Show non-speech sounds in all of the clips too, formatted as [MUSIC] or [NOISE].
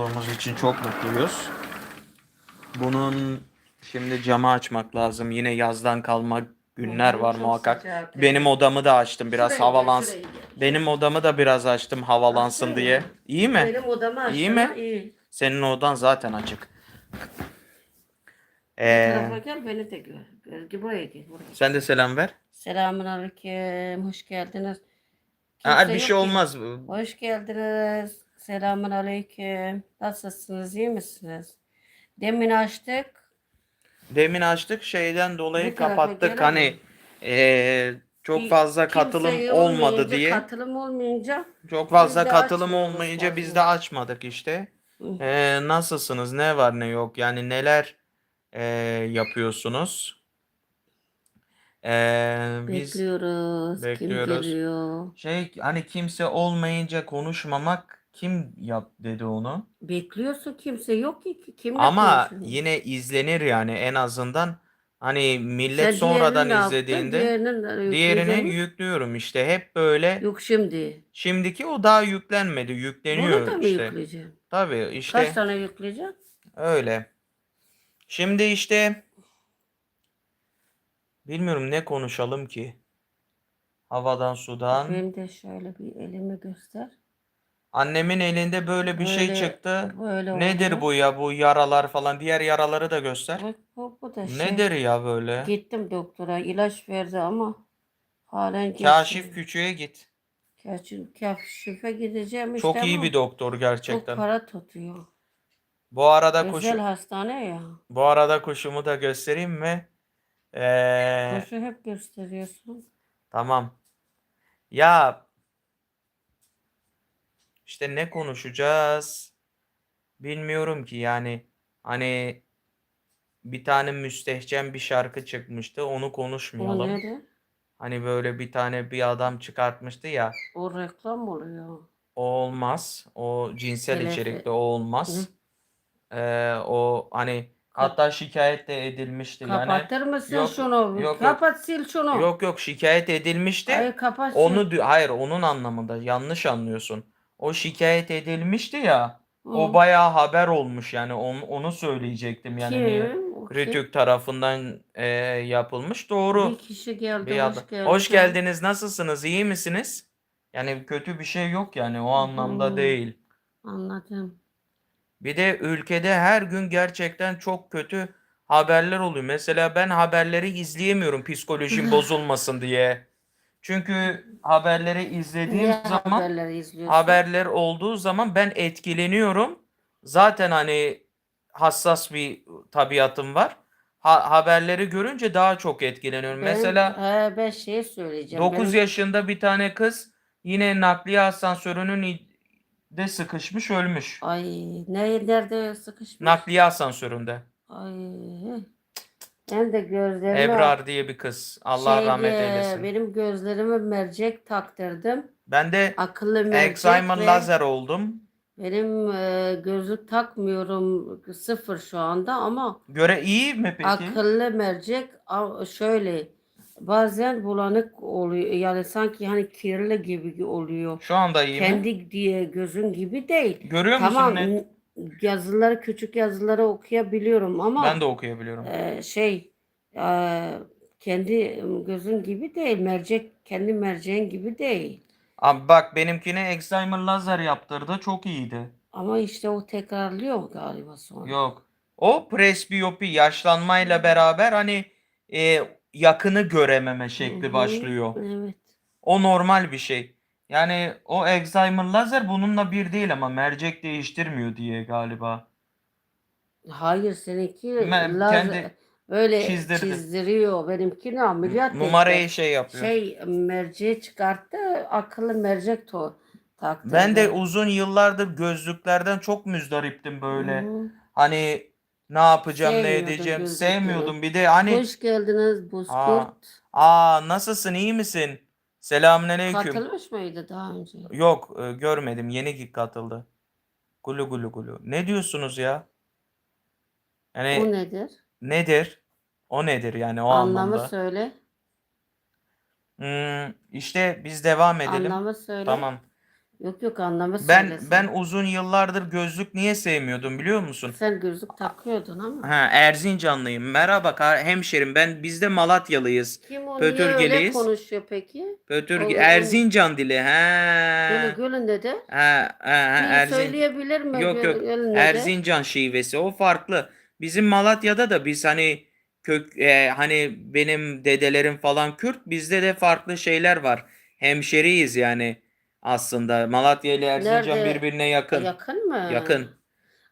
olduğumuz için çok mutluyuz. Bunun şimdi camı açmak lazım. Yine yazdan kalma günler var Çok muhakkak. sıcak, evet. Benim odamı da açtım biraz Şuraya gel, gel. Benim odamı da biraz açtım havalansın diye. İyi mi? Benim odamı açtım. İyi mi? ha, İyi. Senin odan zaten açık. Ee, tarafa gel beni de gör. Gel buraya gel. Buraya. sen de selam ver. Selamun aleyküm. Hoş geldiniz. Kimse bir yok şey ki. olmaz. Hoş geldiniz. Selamun aleyküm. Nasılsınız? iyi misiniz? Demin açtık. Demin açtık şeyden dolayı Bu tarafa kapattık. Hani ee, çok Bir- fazla kimse katılım olmayınca, olmadı diye. Katılım olmayınca Çok fazla Biz de katılım açmıyoruz olmayınca biz de açmadık işte. Hı. Ee, nasılsınız? Ne var ne yok? Yani neler ee, yapıyorsunuz? Ee, biz bekliyoruz. bekliyoruz. Kim geliyor? şey hani kimse olmayınca konuşmamak kim yap dedi onu? Bekliyorsun kimse yok ki. Kimle Ama konuşuyorsun? yine izlenir yani en azından hani millet Sen sonradan diğerini yaptın? izlediğinde Diğerinin diğerini yüklüyorum işte hep böyle. Yok şimdi. Şimdiki o daha yüklenmedi, Bunu yükleniyor da mı işte. yükleyeceğim? Tabii Kaç işte tane yükleyeceğim? öyle. Şimdi işte bilmiyorum ne konuşalım ki. Havadan sudan. Benim de şöyle bir elimi göster. Annemin elinde böyle bir şey Böyle- çıktı. Böyle Nedir bu ya bu yaralar falan? Diğer yaraları da göster. Bu, bu, bu da şey. Nedir ya böyle? Gittim doktora ilaç verdi ama halen Kaşif geçmiyor. küçüğe git. Kaşif, kaşife gideceğim işte Çok iyi ama bir doktor çok gerçekten. para tutuyor. Bu arada kuşu Özel hastane ya. bu arada kuşumu da göstereyim mi? Ee, Kuşu hep gösteriyorsun. tamam. Ya işte ne konuşacağız? Bilmiyorum ki yani hani bir tane müstehcen bir şarkı çıkmıştı. Onu O konuşmayalım. neydi? Hani böyle bir tane bir adam çıkartmıştı ya. O reklam oluyor. O olmaz. O cinsel Telefe- içerikli o olmaz. Ee, o hani hatta şikayet de edilmişti yani. Kapatır mısın Yok, şunu? yok, yok. Kapat sil şunu. Yok yok şikayet edilmişti. Hayır kapat sil. Onu dü- hayır onun anlamında yanlış anlıyorsun. O şikayet edilmişti ya. O Hı. bayağı haber olmuş yani onu, onu söyleyecektim yani Kim? O? Rütük tarafından e, yapılmış. Doğru. Bir kişi geldi. Bir hoş adam. geldin. Hoş geldiniz. Nasılsınız? İyi misiniz? Yani kötü bir şey yok yani o anlamda Hı. değil. Anladım. Bir de ülkede her gün gerçekten çok kötü haberler oluyor. Mesela ben haberleri izleyemiyorum psikolojim [LAUGHS] bozulmasın diye. Çünkü haberleri izlediğim Ne zaman haberleri izliyorsun? haberler olduğu zaman ben etkileniyorum. Zaten hani hassas bir tabiatım var. Ha- haberleri görünce daha çok etkileniyorum. Ben, Mesela he, ben şey söyleyeceğim. 9 Benim- yaşında bir tane kız yine nakliye asansörünün i- de sıkışmış ölmüş. Ay ne nerede sıkışmış? Nakliye asansöründe. Ay. Ben de gözlerime Ebrar diye bir kız. Allah şey rahmet eylesin. Benim gözlerime mercek taktırdım. Ben de Akıllı mercek Alzheimer ve lazer oldum. benim e, gözlük takmıyorum sıfır şu anda ama Göre iyi mi peki? akıllı mercek şöyle bazen bulanık oluyor yani sanki hani kirli gibi oluyor. Şu anda iyi mi? Kendi diye gözün gibi değil. Görüyor musun Tamam net? n- yazıları küçük yazıları okuyabiliyorum ama Ben de okuyabiliyorum. e, şey e, kendi gözün gibi değil mercek kendi merceğin gibi değil. Abi bak benimkine Alzheimer lazer yaptırdı. Çok iyiydi. Ama işte o tekrarlıyor galiba sonra. Yok. O presbiyopi yaşlanmayla beraber hani e, yakını görememe Hı şekli hı, başlıyor. Evet. O normal bir şey. Yani o Alzheimer lazer bununla bir değil ama mercek değiştirmiyor diye galiba. Hayır seninki Ben lazer kendi böyle çizdirdi. çizdiriyor. Benimkini ameliyat Numarayı etti. şey yapıyor. Şey merceği çıkarttı. Akıllı mercek to taktırdı. Ben de uzun yıllardır gözlüklerden çok müzdariptim böyle. Hı. Hani ne yapacağım, ne Sevmiyordun edeceğim gözlükleri. sevmiyordum. Bir de hani Hoş geldiniz aa, Bozkurt. aa nasılsın, iyi misin? Selamünaleyküm. Katılmış mıydı daha önce? Yok, e, görmedim. Yeni katıldı. Gulu gulu gulu. Ne diyorsunuz ya? Yani O nedir? nedir? O nedir yani o Anlamı anlamda? söyle. Hmm, işte biz devam edelim. Anlamı söyle. Tamam. Yok yok anlamı Ben söylesin. ben uzun yıllardır gözlük niye sevmiyordum biliyor musun? Sen gözlük takıyordun ama. Ha Erzincanlıyım. Merhaba kar- hemşerim. Ben biz de Malatyalıyız. Kim o niye öyle Pötürgeliyiz. konuşuyor peki? Pötürge Oğlum, Erzincan dili. Gölü He. Gölü'nde de. Ha, ha, ha, Erzin. söyleyebilir mi? Yok Gölü- yok. Gölü'nde de? Erzincan şivesi o farklı. Bizim Malatya'da da biz hani kök e, hani benim dedelerim falan Kürt bizde de farklı şeyler var. Hemşeriyiz yani aslında. Malatya ile Erzincan Nerede? birbirine yakın. Yakın mı? Yakın.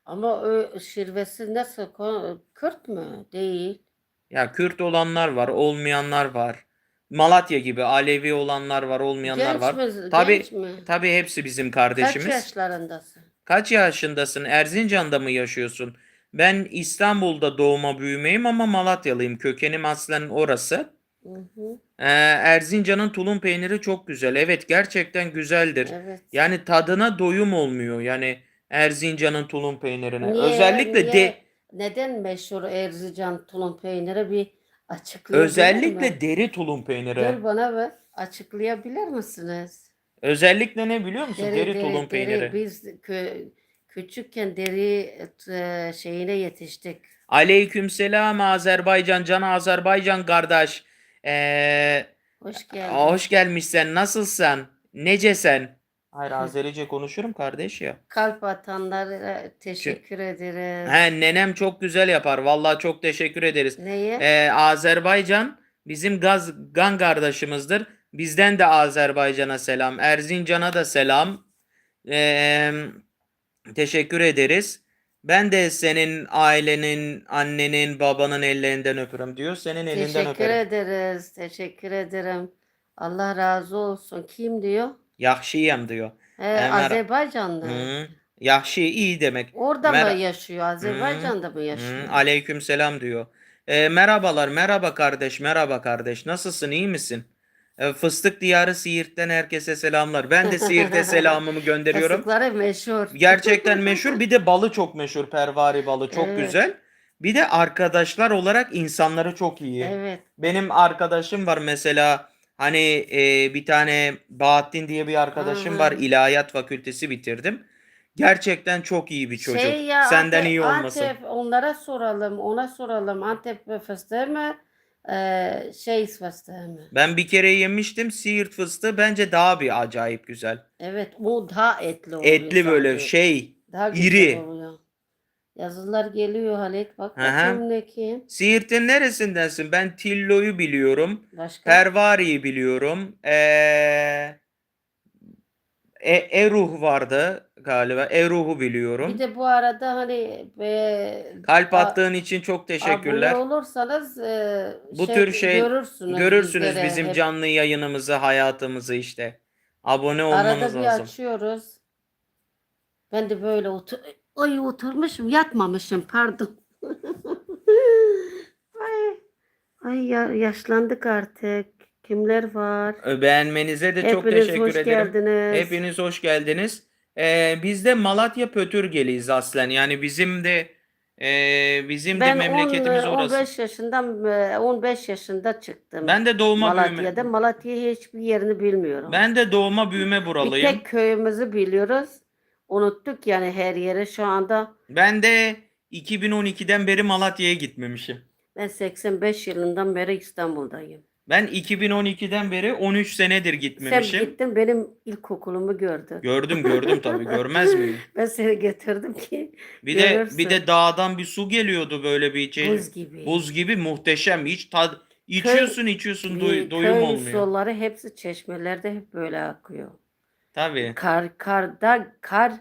Ama o şirvesi nasıl? Ko- Kürt mü? Değil. Ya Kürt olanlar var, olmayanlar var. Malatya gibi Alevi olanlar var, olmayanlar Genç var. mi? Tabii Genç mi? tabii hepsi bizim Kaç kardeşimiz. yaşlarındasın? Kaç yaşındasın? Erzincan'da mı yaşıyorsun? Ben İstanbul'da doğma büyümeyim ama Malatyalıyım. Kökenim aslen orası. Hı hı. Ee, Erzincan'ın tulum peyniri çok güzel. Evet gerçekten güzeldir. Evet. Yani tadına doyum olmuyor. Yani Erzincan'ın tulum peynirine. Niye- Özellikle niye- de neden meşhur Erzincan tulum peyniri bir açıklayabilir özellikle mi? deri tulum peyniri. Gel bana ver. Açıklayabilir misiniz? Özellikle ne biliyor musun? Deri, tulum deri. peyniri. Biz kö- küçükken deri e, şeyine yetiştik. Aleykümselam Azerbaycan, can Azerbaycan kardeş. Ee, Hoş geldin. hoş gelmişsen. Nasılsın? Necesen? Hayır Azerice konuşurum kardeş ya. Kalp atanlara teşekkür ederiz. He, nenem çok güzel yapar. Vallahi çok teşekkür ederiz. Neye? Ee, Azerbaycan bizim gaz gan kardeşimizdir. Bizden de Azerbaycan'a selam. Erzincan'a da selam. Ee, teşekkür ederiz. Ben de senin ailenin, annenin, babanın ellerinden öpürüm diyor. Senin elinden Teşekkür öperim. ederiz. Teşekkür ederim. Allah razı olsun. Kim diyor? Yaxşıyam diyor. He, Ömer- Azerbaycanlı. Hı. Yaxşı iyi demek. Orada Mer- mı yaşıyor? Azerbaycan'da mı yaşıyor? Hı, aleykümselam diyor. Ee, merhabalar, merhaba kardeş, merhaba kardeş. Nasılsın, iyi misin? Ee, Fıstık Diyarı Siirt'ten herkese selamlar. Ben de Siirt'e [LAUGHS] selamımı gönderiyorum. Fıstıkları meşhur. Gerçekten meşhur. Bir de balı çok meşhur. Pervari balı çok Evet. güzel. Bir de arkadaşlar olarak insanları çok iyi. Evet. Benim arkadaşım var mesela hani e, bir tane Bahattin diye bir arkadaşım Hı. var. İlahiyat Fakültesi bitirdim. Gerçekten çok iyi bir çocuk. Şey ya Senden Antep, iyi olmasın. Antep onlara soralım. Ona soralım. Antep fıstığı mı? Ee, şey fıstığı mı? Ben bir kere yemiştim. Siirt fıstığı bence daha bir acayip güzel. Evet o daha etli oluyor. Etli böyle sanki. şey. Daha güzel iri. oluyor. Yazılar geliyor Halit. Bak Hı hı. bakayım ne kim? Siirt'in neresindensin? Ben Tillo'yu biliyorum. Başka? Pervari'yi biliyorum. Ee, e, Eruh vardı galiba. Eruh'u biliyorum. Bir de bu arada hani e, Kalp attığın için çok teşekkürler. Abone olursanız e, Bu tür şey görürsünüz, Görürsünüz bizlere bizim hep. canlı yayınımızı, hayatımızı işte. Abone Arada olmanız bir lazım. açıyoruz. Ben de böyle otur Ay oturmuşum, yatmamışım pardon. [LAUGHS] Ay, ay ya, yaşlandık artık. Kimler var? Beğenmenize de çok Hepiniz teşekkür hoş ederim. geldiniz. Hepiniz hoş geldiniz. Ee, biz de Malatya Pötürgeliyiz aslen. Yani bizim de e, bizim de Ben memleketimiz 10, orası. 15 yaşından e, 15 yaşında çıktım. Ben de doğma Malatya'da. büyüme. Malatya'yı hiçbir yerini bilmiyorum. Ben de doğma büyüme Bir buralıyım. tek köyümüzü biliyoruz. Unuttuk yani her yere şu anda. Ben de 2012'den beri Malatya'ya gitmemişim. Ben 85 yılından beri İstanbul'dayım. Ben 2012'den beri 13 senedir Sen gitmemişim. gittin benim ilkokulumu gördün. Gördüm gördüm tabii [LAUGHS] görmez miyim? Ben seni getirdim ki Bir de Görürsün. bir de dağdan bir su geliyordu böyle bir şey. buz gibi. Buz gibi muhteşem. Hiç tad içiyorsun içiyorsun doy- doyum köy olmuyor. suları hepsi çeşmelerde hep böyle akıyor. Tabii. Kar karda kar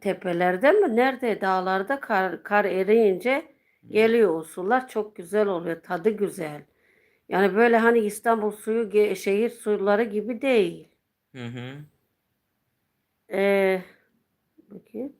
tepelerde mi nerede dağlarda kar kar eriyince geliyor o sular çok güzel oluyor tadı güzel. Yani böyle hani İstanbul suyu şehir suları gibi değil. Hı hı. Ee, bakayım.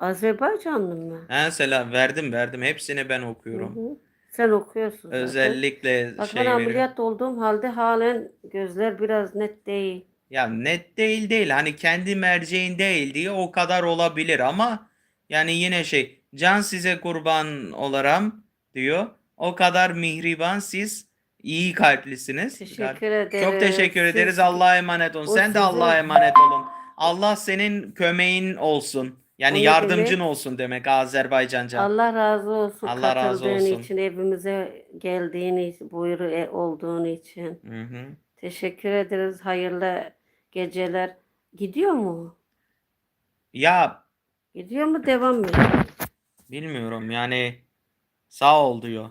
Azerbaycanlı mı? Ha, selam verdim verdim. Hepsini ben okuyorum. Hı hı. Sen okuyorsun zaten. Özellikle Bak şey ben veriyorum. ameliyat olduğum halde halen gözler biraz net değil. Ya net değil değil. Hani kendi merceğin değil diye o kadar olabilir ama yani yine şey can size kurban olaram diyor. O kadar mihriban siz iyi kalplisiniz. Teşekkür ederiz. Çok teşekkür ederiz. Allah'a emanet olun. O Sen de sizin- Allah'a emanet olun. Allah senin kömeğin olsun. Yani ne yardımcın demek? olsun demek Azerbaycanca. Allah razı olsun Allah razı katıldığın olsun. için, evimize geldiğin için, buyur e- olduğun için. Hı hı. Teşekkür ederiz. Hayırlı geceler. Gidiyor mu? Ya Gidiyor mu? Devam mı? bilmiyorum yani sağ ol diyor.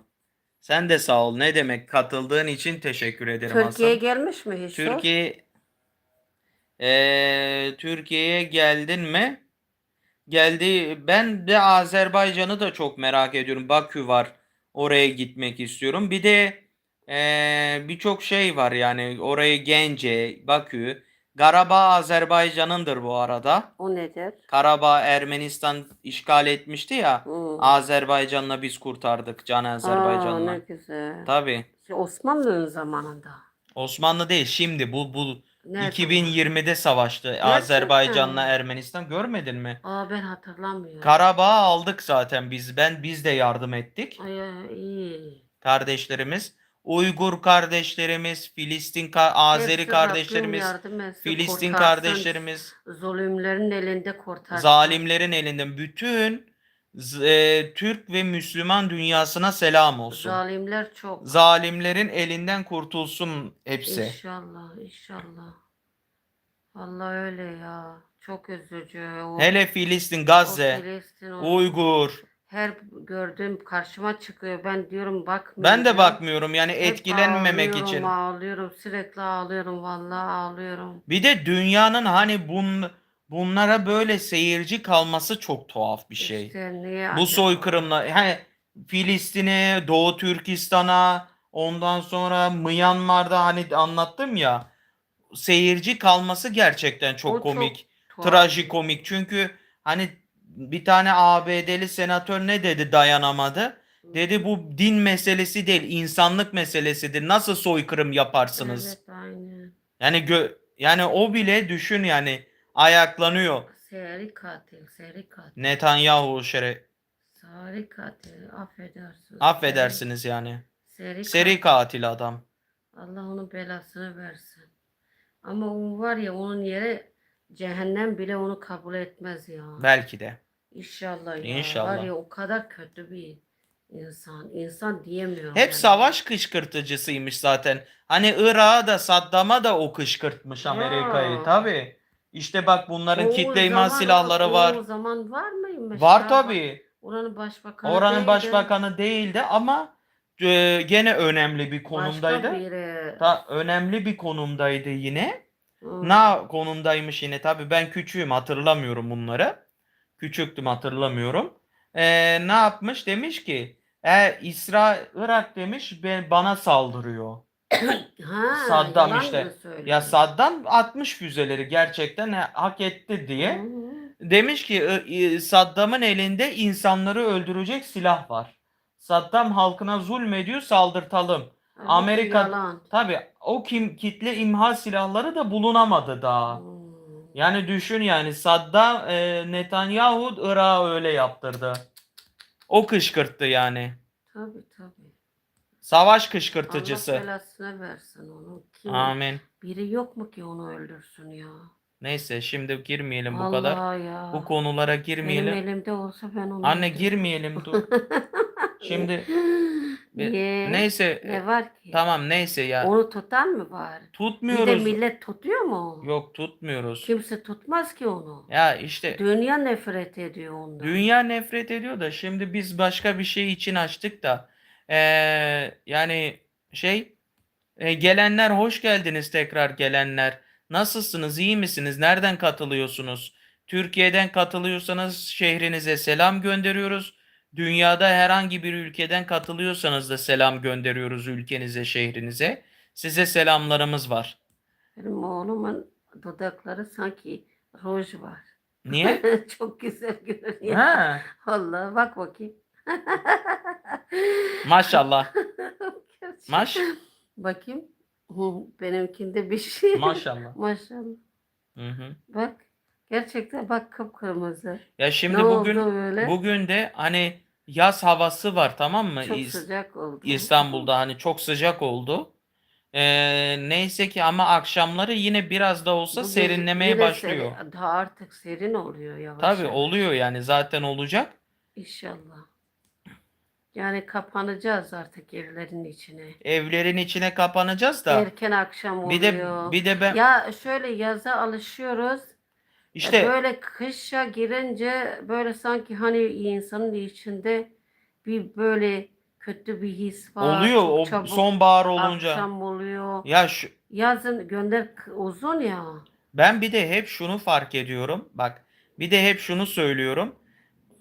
Sen de sağ ol. Ne demek katıldığın için teşekkür ederim Türkiye'ye Hasan. gelmiş mi hiç? o? Türkiye Eee, Türkiye'ye geldin mi? Geldi. Ben de Azerbaycan'ı da çok merak ediyorum. Bakü var. Oraya gitmek istiyorum. Bir de eee, birçok şey var yani. Orayı Gence, Bakü. Karabağ Azerbaycan'ındır bu arada. O nedir? Karabağ Ermenistan işgal etmişti ya. Hı. Azerbaycan'la biz kurtardık. Can Aa, Azerbaycan'la. ne güzel. Tabii. Şey, Osmanlı'nın zamanında. Osmanlı değil şimdi bu bu Nerede? 2020'de savaştı Azerbaycan'la Ermenistan görmedin mi? Aa ben hatırlamıyorum. Karabağ'ı aldık zaten biz. Ben biz de yardım ettik. Ay, ay, iyi. Kardeşlerimiz, Uygur kardeşlerimiz, Filistin ka- Azeri Hepsi kardeşlerimiz, etsin, Filistin kurtarsın. kardeşlerimiz, Zulümlerin elinde kurtarsın. zalimlerin elinden bütün e, Türk ve Müslüman dünyasına selam olsun. Zalimler çok. Zalimlerin elinden kurtulsun hepsi. İnşallah, inşallah. Vallahi öyle ya. Çok üzücü. O, Hele Filistin, o Gazze, Filistin, o- Uygur. Her gördüğüm karşıma çıkıyor. Ben diyorum bakmıyorum. Ben de bakmıyorum yani Hep etkilenmemek ağlıyorum, için. Ağlıyorum, sürekli ağlıyorum. Vallahi ağlıyorum. Bir de dünyanın hani bun, bunlara böyle seyirci kalması çok tuhaf bir şey. İşte niye Bu acaba? soykırımla he, Filistin'e, Doğu Türkistan'a, ondan sonra Myanmar'da hani anlattım ya seyirci kalması gerçekten çok O çok komik, tuhaf. trajikomik. Çünkü hani bir tane ABD'li senatör ne dedi dayanamadı. Dedi bu din meselesi değil, insanlık meselesidir. Nasıl soykırım yaparsınız? Evet, aynen. Yani gö- yani o bile düşün yani ayaklanıyor. Seri katil, seri katil. Netanyahu şere Seri katil. Affedersin. affedersiniz yani. Seri, Seri katil. katil adam. Allah onun belasını versin. Ama o var ya onun yeri cehennem bile onu kabul etmez ya. Belki de. İnşallah ya. İnşallah. Var ya o kadar kötü bir insan. İnsan diyemiyorum. Hep yani. savaş kışkırtıcısıymış zaten. Hani Irak'a da Saddam'a da o kışkırtmış Amerika'yı. Ya. Tabii. İşte bak bunların O kitle imha zaman- silahları var. O zaman var mıymış? Var ya? tabii. Oranın başbakanı Oranın değildi. başbakanı değildi ama e, gene önemli bir konumdaydı. Başka biri. Ta, önemli bir konumdaydı yine. Hı. Ne konumdaymış yine tabii ben küçüğüm hatırlamıyorum bunları. Küçüktüm hatırlamıyorum. Ee, ne yapmış demiş ki e, İsrail Irak demiş ben, bana saldırıyor. [COUGHS] Ha, Saddam işte. Ya Saddam atmış füzeleri gerçekten e, hak etti diye. Demiş ki Saddam'ın elinde insanları öldürecek silah var. Saddam halkına zulmediyor saldırtalım. Halbuki Amerika- yalan. Tabii o kim kitle imha silahları da bulunamadı daha. Hı. Yani düşün yani Saddam e, Netanyahu Irak'ı öyle yaptırdı. O kışkırttı yani. Tabii tabii. Savaş Allah kışkırtıcısı. belasını versin onu. Kim? Amin. Biri yok mu ki onu öldürsün ya? Neyse şimdi girmeyelim bu Allah kadar. ya. Bu konulara Benim girmeyelim. elimde olsa ben onu Anne girmeyelim dur. [LAUGHS] Şimdi [LAUGHS] bir- Niye? neyse Ne var ki? tamam neyse ya. Onu tutan mı var? Bir de Tutmuyoruz. millet tutuyor mu? Yok tutmuyoruz. Kimse tutmaz ki onu. Ya işte Dünya nefret ediyor ondan. Dünya nefret ediyor da şimdi biz başka bir şey için açtık da eee, yani şey e, gelenler hoş geldiniz tekrar gelenler. Nasılsınız? iyi misiniz? Nereden katılıyorsunuz? Türkiye'den katılıyorsanız şehrinize selam gönderiyoruz. Dünyada herhangi bir ülkeden katılıyorsanız da selam gönderiyoruz ülkenize, şehrinize. Size selamlarımız var. Benim oğlumun dudakları sanki ruj var. Niye? [LAUGHS] Çok güzel görünüyor. Ha, Allah bak bakayım. [LAUGHS] maşallah. Maş, Bakayım. Benimkinde bir şey. maşallah. [LAUGHS] Maşallah. Hı hı. Bak. Gerçekten bak kıpkırmızı. Ya şimdi ne bugün bugün de hani yaz havası var tamam mı? Çok İs- sıcak oldu. İstanbul'da hani çok sıcak oldu. Ee, neyse ki ama akşamları yine biraz da olsa Bu gece serinlemeye yine başlıyor. seri- daha artık serin oluyor yavaş Tabii yavaş. oluyor yani zaten olacak. İnşallah. Yani kapanacağız artık evlerin içine. Evlerin içine kapanacağız da. Erken akşam Bir de oluyor. bir de ben Ya şöyle yaza alışıyoruz. İşte E, böyle kışa girince böyle sanki hani insanın içinde bir böyle kötü bir his var. oluyor Çok o çabuk sonbahar olunca. akşam oluyor. Ya şu Yazın gönder uzun ya. Ben bir de hep şunu fark ediyorum. Bak, bir de hep şunu söylüyorum.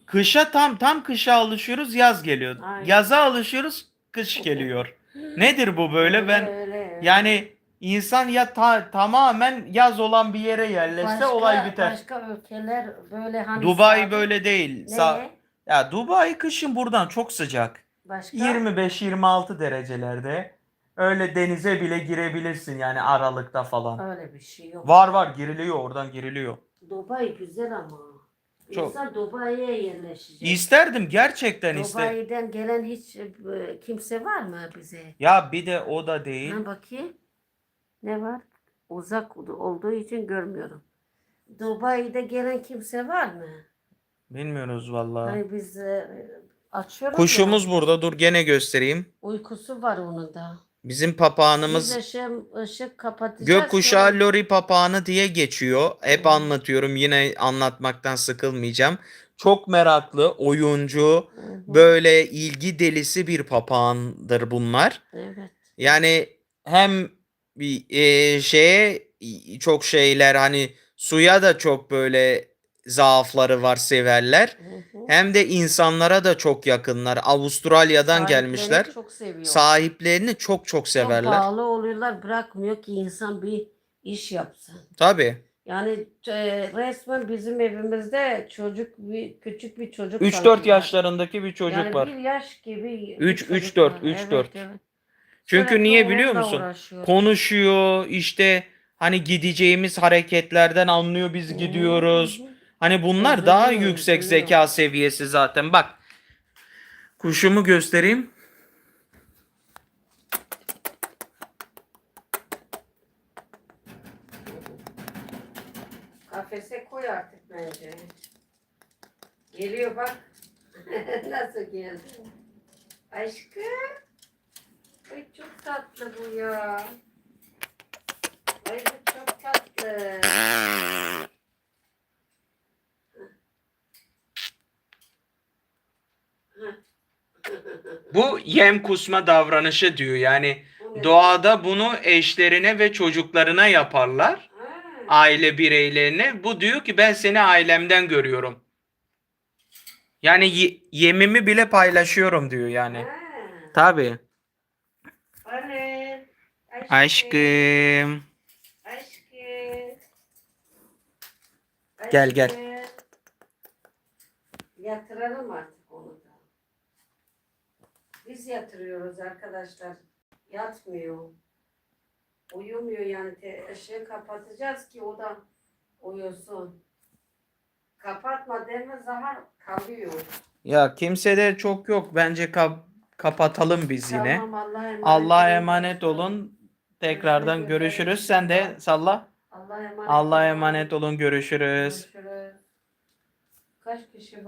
Kışa tam tam kışa alışıyoruz, yaz geliyor. Aynen. Yaza alışıyoruz, kış [LAUGHS] geliyor. Nedir bu böyle? Ben Öyle. yani insan ya ta- tamamen yaz olan bir yere yerleşse Başka- olay biter. Başka ülkeler böyle hani Dubai sabit- böyle değil. Sa- ya Dubai kışın buradan çok sıcak. Başka 25-26 derecelerde. Öyle denize bile girebilirsin yani Aralık'ta falan. öyle bir şey yok. Var var giriliyor oradan giriliyor. Dubai güzel ama. Çok. İnsan Dubai'ye yerleşecek. İsterdim gerçekten ister. Dubai'den gelen hiç e, kimse var mı bize? Ya bir de o da değil. Ha bakayım. Ne var? Uzak olduğu için görmüyorum. Dubai'de gelen kimse var mı? Bilmiyoruz vallahi. Hani biz e, açıyoruz Kuşumuz ya. burada. Dur gene göstereyim. Uykusu var onun da. Bizim Biz papağanımız ışık, ışık kapatacağız. gökkuşağı lori papağanı diye geçiyor. Hep Hı. anlatıyorum. Yine anlatmaktan sıkılmayacağım. Çok meraklı, oyuncu, hı, böyle ilgi delisi bir papağandır bunlar. Evet. Yani hem bir e, şeye çok şeyler hani suya da çok böyle zaafları var severler. Hem de insanlara da çok yakınlar. Avustralya'dan Sahiplerini gelmişler. Çok. Sahiplerini çok çok severler. Çok bağlı oluyorlar. Bırakmıyor ki insan bir iş yapsın. Tabii. Yani e, resmen bizim evimizde çocuk bir küçük bir çocuk 3-4 yaşlarındaki bir çocuk yani var. Yani bir yaş gibi. 3 3 4 3 4. Çünkü Sürekli niye biliyor onunla musun? uğraşıyor. Konuşuyor işte hani gideceğimiz hareketlerden anlıyor biz gidiyoruz. Hani bunlar daha Üzülüyor, yüksek üzülüyor. zeka seviyesi zaten. Bak. Kuşumu göstereyim. Kafese koy artık bence. Geliyor bak. [LAUGHS] Nasıl geldi? Aşkım. Tatlı bu ya. Ay bu çok tatlı. Bu yem kusma davranışı diyor. Yani doğada bunu eşlerine ve çocuklarına yaparlar. Ha, Aile bireylerine. Bu diyor ki ben seni ailemden görüyorum. Yani ye- yemimi bile paylaşıyorum diyor yani. ha. Tabii. Anne. Aşkım. Aşkım. Gel, gel. Yatıralım artık onu da. Biz yatırıyoruz arkadaşlar. Yatmıyor. Uyumuyor yani. Te- ışığı kapatacağız ki o da uyusun. Kapatma deme zaman kalıyor. Ya kimsede çok yok. Bence kap- kapatalım biz yine. Tamam Allah'a emanet Allah'a olun. emanet olun. Tekrardan görüşürüz. Sen de salla. Allah'a emanet Allah'a olun. emanet olun. Görüşürüz. Görüşürüz. Kaç kişi var?